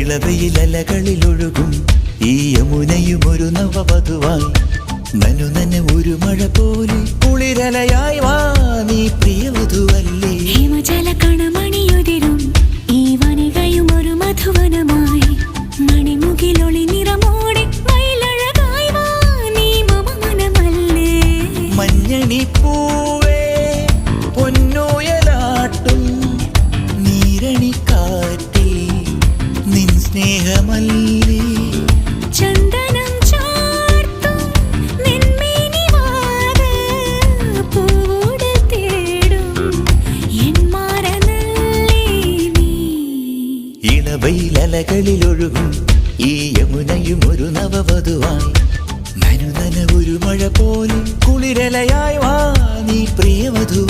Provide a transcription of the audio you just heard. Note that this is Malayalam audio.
ഇളവയിലലകളിലൊഴുകും ഈ യമുനയും ഒരു നവവധുവായി. നനു നന ഒരു മഴ പോലെ കുളിരലയായി വാ നീ പ്രിയവധുവല്ലേ ഹിമജല കണമണിയുതിരും. ഈ വനികയും ഒരു മധുവനമായി. മണിമുകിലൊളി നിറമോടെ മയിലഴകായി വാ നീ മമ മനമല്ലേ മഞ്ഞണി സ്നേഹമല്ലേ? ചന്ദനം ചാർത്തും നിന്മേനി വാത് പൂവോട് തേടും. എൻ മാറനല്ലേ നീ? ഇളവയിലലകളിലൊഴുകും ഈ യമുനയും ഒരു നവവധുവായി. നനുനന ഒരു മഴ പോലും കുളിരലയായി വാ നീ പ്രിയവധുവല്ലേ